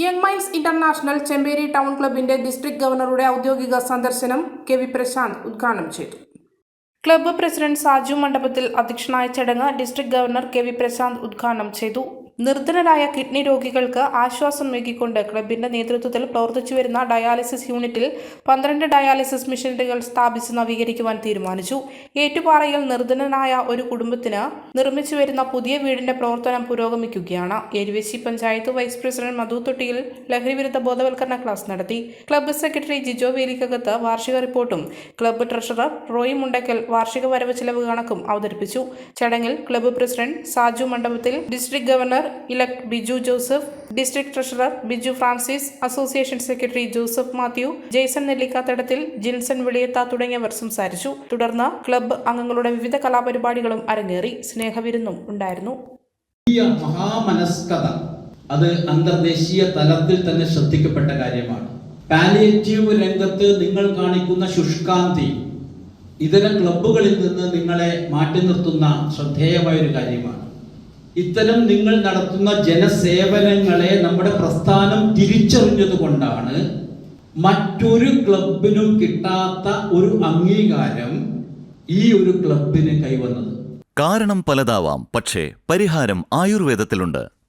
Young minds international Chemperi town ക്ലബിന്റെ district ഗവർണറുടെ ഔദ്യോഗിക സന്ദർശനം കെ വി പ്രശാന്ത് ഉദ്ഘാടനം ചെയ്തു. ക്ലബ്ബ് പ്രസിഡന്റ് സാജു മണ്ഡപത്തിൽ അധ്യക്ഷനായ ചടങ്ങ് district governor K V Prashanth ഉദ്ഘാടനം ചെയ്തു. നിർധനരായ കിഡ്നി രോഗികൾക്ക് ആശ്വാസം നൽകിക്കൊണ്ട് ക്ലബിന്റെ നേതൃത്വത്തിൽ പ്രവർത്തിച്ചു വരുന്ന ഡയാലിസിസ് യൂണിറ്റിൽ പന്ത്രണ്ട് ഡയാലിസിസ് മെഷീനറികൾ സ്ഥാപിച്ച് നവീകരിക്കുവാൻ തീരുമാനിച്ചു. ഏറ്റുപാറയിൽ നിർധനനായ ഒരു കുടുംബത്തിന് നിർമ്മിച്ചു വരുന്ന പുതിയ വീടിന്റെ പ്രവർത്തനം പുരോഗമിക്കുകയാണ്. എരുവേശി പഞ്ചായത്ത് വൈസ് പ്രസിഡന്റ് മധു തൊട്ടിയിൽ ലഹരിവിരുദ്ധ ബോധവൽക്കരണ ക്ലാസ് നടത്തി. ക്ലബ്ബ് സെക്രട്ടറി ജിജോ വേലിക്കകത്ത് വാർഷിക റിപ്പോർട്ടും. ക്ലബ്ബ് ട്രഷറർ റോയി മുണ്ടക്കൽ വാർഷിക വരവ് ചെലവ് കണക്കും അവതരിപ്പിച്ചു. ചടങ്ങിൽ club president Saju Mandapathil district governor elect Biju Joseph district treasurer Biju Francis association secretary Joseph Mathew Jaison Nellikkathadathil Jinson Veliyath തുടങ്ങിയവർ സംസാരിച്ചു. തുടർന്ന് ക്ലബ്ബ് അംഗങ്ങളുടെ വിവിധ കലാപരിപാടികളും അരങ്ങേറി സ്നേഹവിരുന്നും ഉണ്ടായിരുന്നു. മഹാമനസ്കത അത് അന്തർദേശീയ തലത്തിൽ തന്നെ ശ്രദ്ധിക്കപ്പെട്ട കാര്യമാണ്. പാലിയേറ്റീവ് രംഗത്ത് നിങ്ങൾ കാണിക്കുന്ന ശുഷ്കാന്തി ഇതര ക്ലബ്ബുകളിൽ നിന്ന് നിങ്ങളെ മാറ്റി നിർത്തുന്ന ശ്രദ്ധേയമായ ഒരു കാര്യമാണ്. ഇത്തരം നിങ്ങൾ നടത്തുന്ന ജനസേവനങ്ങളെ നമ്മുടെ പ്രസ്ഥാനം തിരിച്ചറിഞ്ഞത് കൊണ്ടാണ് മറ്റൊരു ക്ലബിനും കിട്ടാത്ത ഒരു അംഗീകാരം ഈ ഒരു ക്ലബിന് കൈവന്നത്. കാരണം പലതാവാം പക്ഷേ പരിഹാരം ആയുർവേദത്തിലുണ്ട്.